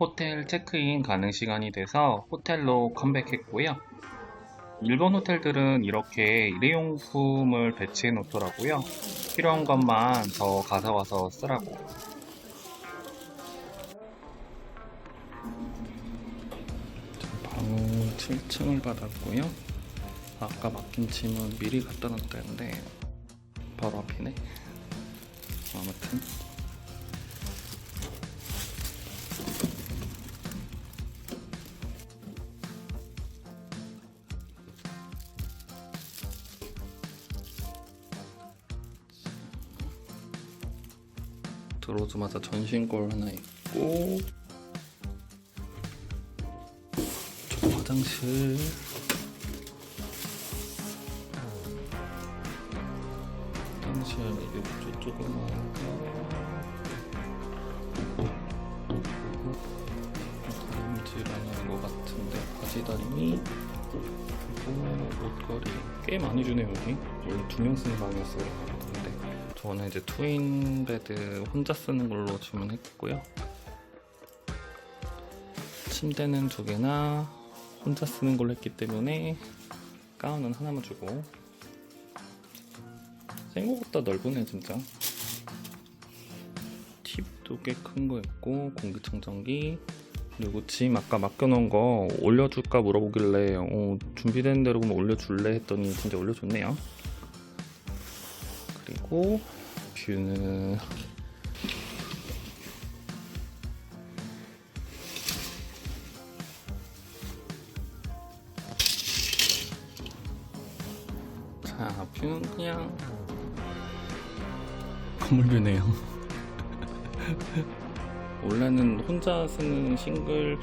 호텔 체크인 가능 시간이 돼서 호텔로 컴백했고요. 일본 호텔들은 이렇게 일회용품을 배치해 놓더라고요. 필요한 것만 더 가져와서 쓰라고. 방 7층을 받았고요. 아까 맡긴 짐은 미리 갖다 놨다는데 바로 앞이네. 아무튼 들어오자마자 전신걸 하나 있고. 저 화장실. 화장실 이게 저쪽에 다림질하는 것 같은데 바지 다림이 그리고 옷걸이. 꽤 많이 주네요 여기. 원래 두 명 쓰는 방이었어요 저는 이제 트윈 베드 혼자 쓰는 걸로 주문했고요. 침대는 두 개나 혼자 쓰는 걸로 했기 때문에 가운은 하나만 주고. 생각보다 넓으네 진짜. 팁도 꽤 큰 거 있고 공기청정기. 그리고 짐 아까 맡겨놓은 거 올려줄까 물어보길래 어, 준비된 대로 올려줄래 했더니 진짜 올려줬네요 그리고 뷰는 자 뷰는 그냥 건물뷰네요. 원래는 혼자 쓰는 싱글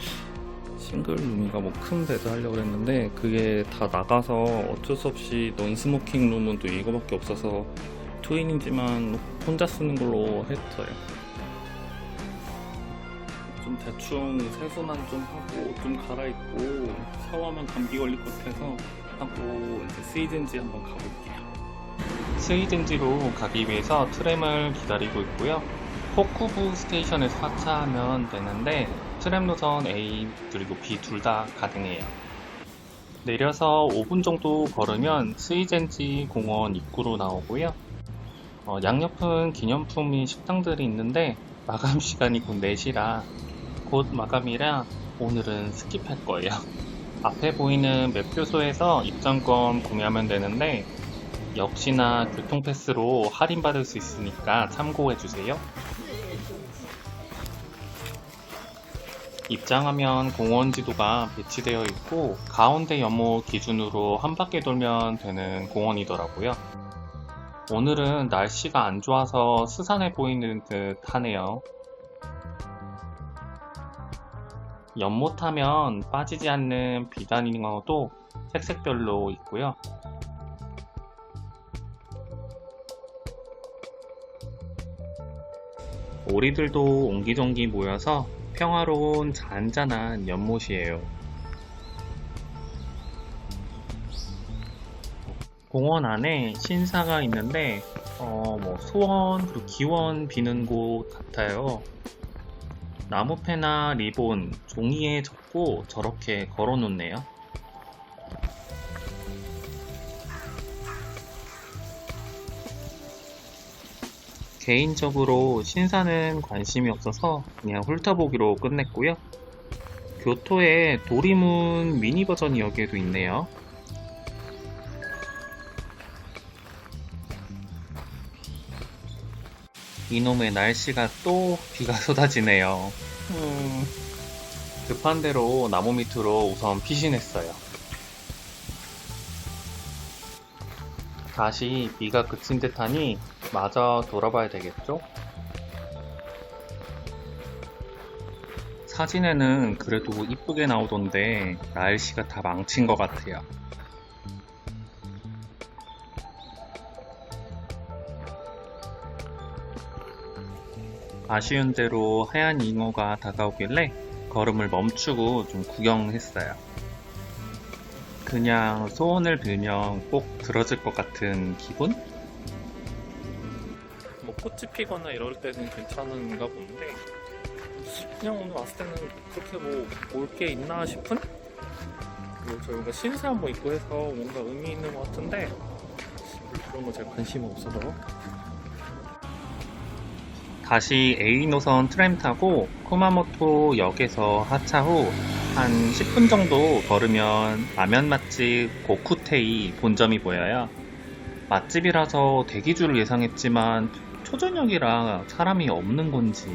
싱글 룸이가 뭐 큰 베드 하려고 했는데 그게 다 나가서 어쩔 수 없이 논스모킹 룸은 또 이거밖에 없어서 트윈이지만 혼자 쓰는 걸로 했어요. 좀 대충 세수만 좀 하고 좀 갈아입고 샤워하면 감기 걸릴 것 같아서 하고 이제 스위든지 한번 가볼게요. 스위든지로 가기 위해서 트램을 기다리고 있고요. 호쿠부 스테이션에서 하차하면 되는데 트램 노선 A 그리고 B 둘 다 가능해요. 내려서 5분 정도 걸으면 스위젠지 공원 입구로 나오고요. 어, 양옆은 기념품이 식당들이 있는데 마감 시간이 곧 4시라 곧 마감이라 오늘은 스킵할 거예요. 앞에 보이는 매표소에서 입장권 구매하면 되는데 역시나 교통패스로 할인받을 수 있으니까 참고해주세요. 입장하면 공원 지도가 배치되어 있고 가운데 연못 기준으로 한 바퀴 돌면 되는 공원이더라고요. 오늘은 날씨가 안 좋아서 스산해 보이는 듯 하네요. 연못하면 빠지지 않는 비단잉어도 색색별로 있고요. 오리들도 옹기종기 모여서 평화로운 잔잔한 연못이에요. 공원 안에 신사가 있는데 어, 뭐 소원 그리고 기원 비는 곳 같아요. 나무패나 리본, 종이에 적고 저렇게 걸어 놓네요. 개인적으로 신사는 관심이 없어서 그냥 훑어보기로 끝냈고요. 교토에 도리문 미니 버전이 여기에도 있네요. 이놈의 날씨가 또 비가 쏟아지네요. 음, 급한 대로 나무 밑으로 우선 피신했어요. 다시 비가 그친 듯하니 마저 돌아봐야 되겠죠? 사진에는 그래도 이쁘게 나오던데 날씨가 다 망친 것 같아요. 아쉬운 대로 하얀 잉어가 다가오길래 걸음을 멈추고 좀 구경했어요. 그냥 소원을 빌면 꼭 들어질 것 같은 기분? 뭐 꽃이 피거나 이럴 때는 괜찮은가 본데 그냥 오늘 왔을 때는 그렇게 뭐 올 게 있나 싶은? 뭐 저희가 신사한 뭐 있고 해서 뭔가 의미 있는 것 같은데 그런 거 제가 관심이 없어서 다시 A 노선 트램 타고 쿠마모토 역에서 하차 후 한 10분 정도 걸으면 라면 맛집 고쿠테이 본점이 보여요. 맛집이라서 대기줄을 예상했지만 초저녁이라 사람이 없는 건지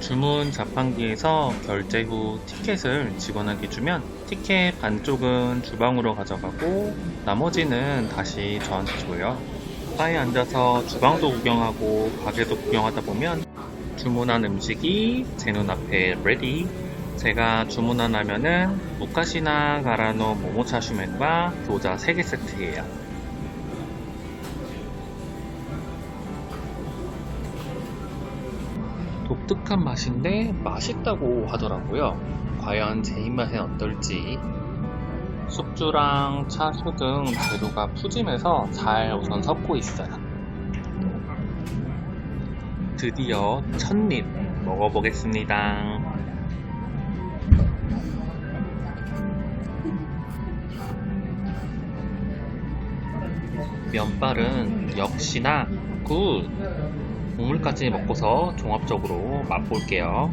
주문 자판기에서 결제 후 티켓을 직원에게 주면 티켓 반쪽은 주방으로 가져가고 나머지는 다시 저한테 줘요. 바에 앉아서 주방도 구경하고 가게도 구경하다 보면 주문한 음식이 제 눈앞에 레디. 제가 주문한 라면은 무카시나 가라노 모모차슈맨과 교자 3개 세트예요. 독특한 맛인데 맛있다고 하더라고요. 과연 제 입맛엔 어떨지. 숙주랑 차수 등 재료가 푸짐해서 잘 우선 섞고 있어요. 드디어 첫입 먹어보겠습니다. 면발은 역시나 굿! 국물까지 먹고서 종합적으로 맛볼게요.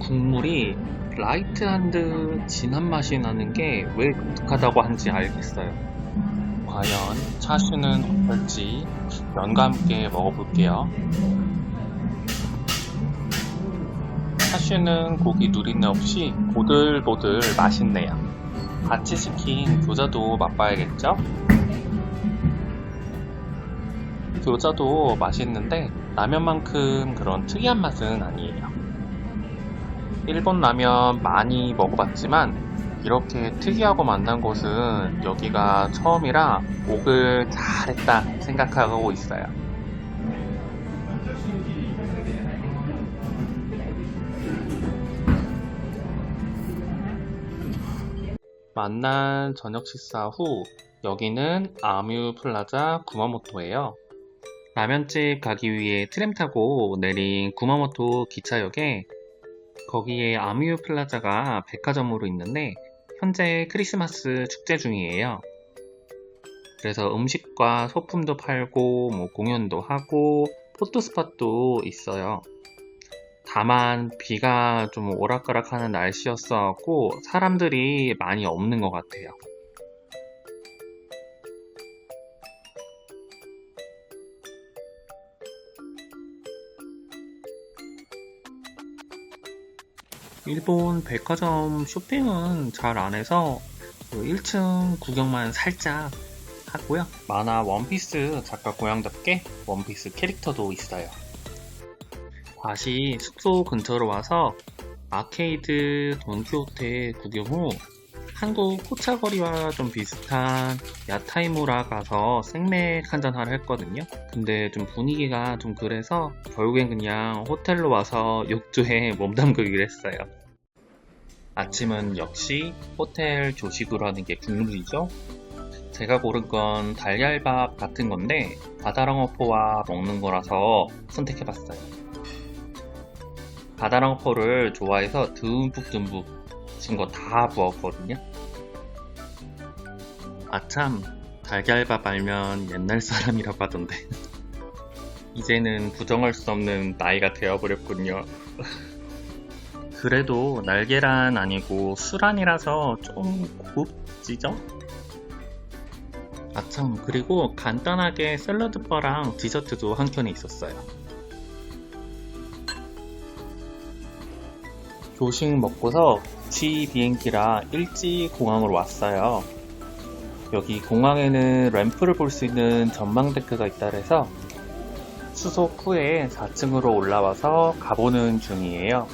국물이 라이트한 듯 진한 맛이 나는 게 왜 독특하다고 하는지 알겠어요. 과연 차슈는 어떨지 면과 함께 먹어볼게요. 차슈는 고기 누린내 없이 보들보들 맛있네요. 같이 시킨 교자도 맛봐야겠죠? 교자도 맛있는데 라면만큼 그런 특이한 맛은 아니에요. 일본 라면 많이 먹어봤지만 이렇게 특이하고 만난 곳은 여기가 처음이라 옥을 잘했다 생각하고 있어요. 만난 저녁 식사 후 여기는 아뮤 플라자 구마모토예요. 라면집 가기 위해 트램 타고 내린 구마모토 기차역에 거기에 아뮤 플라자가 백화점으로 있는데 현재 크리스마스 축제 중이에요. 그래서 음식과 소품도 팔고 뭐 공연도 하고 포토스팟도 있어요. 다만 비가 좀 오락가락하는 날씨였어갖고 사람들이 많이 없는 것 같아요. 일본 백화점 쇼핑은 잘 안 해서 1층 구경만 살짝 하고요. 만화 원피스 작가 고향답게 원피스 캐릭터도 있어요. 다시 숙소 근처로 와서 아케이드 돈키호테 구경 후 한국 호차거리와 좀 비슷한 야타이무라 가서 생맥 한잔 하려 했거든요. 근데 좀 분위기가 좀 그래서 결국엔 그냥 호텔로 와서 욕조에 몸 담그기로 했어요. 아침은 역시 호텔 조식으로 하는 게 국룰이죠. 제가 고른 건 달걀밥 같은 건데 바다랑어포와 먹는 거라서 선택해봤어요. 바다랑어포를 좋아해서 듬뿍듬뿍 준거다 부었거든요. 아참 달걀밥 알면 옛날 사람이라고 하던데 이제는 부정할 수 없는 나이가 되어버렸군요. 그래도 날계란 아니고 수란이라서 좀 고급지죠? 아참 그리고 간단하게 샐러드 바랑 디저트도 한 켠에 있었어요. 조식 먹고서 지 비행기라 일찍 공항으로 왔어요. 여기 공항에는 램프를 볼 수 있는 전망 데크가 있다 해서 수속 후에 4층으로 올라와서 가보는 중이에요.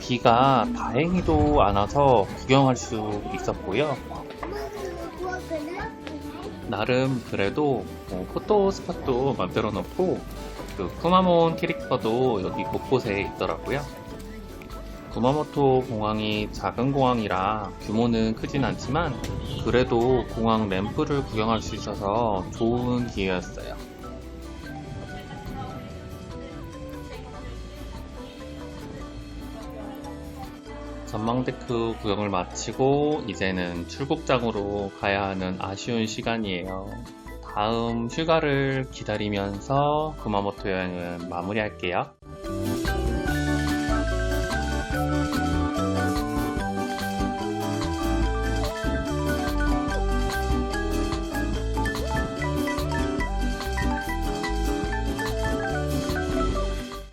비가 다행히도 안 와서 구경할 수 있었고요. 나름 그래도 어, 포토 스팟도 만들어 놓고 그 쿠마몬 캐릭터도 여기 곳곳에 있더라고요. 구마모토 공항이 작은 공항이라 규모는 크진 않지만 그래도 공항 램프를 구경할 수 있어서 좋은 기회였어요. 전망데크 구경을 마치고 이제는 출국장으로 가야 하는 아쉬운 시간이에요. 다음 휴가를 기다리면서 구마모토 여행은 마무리할게요.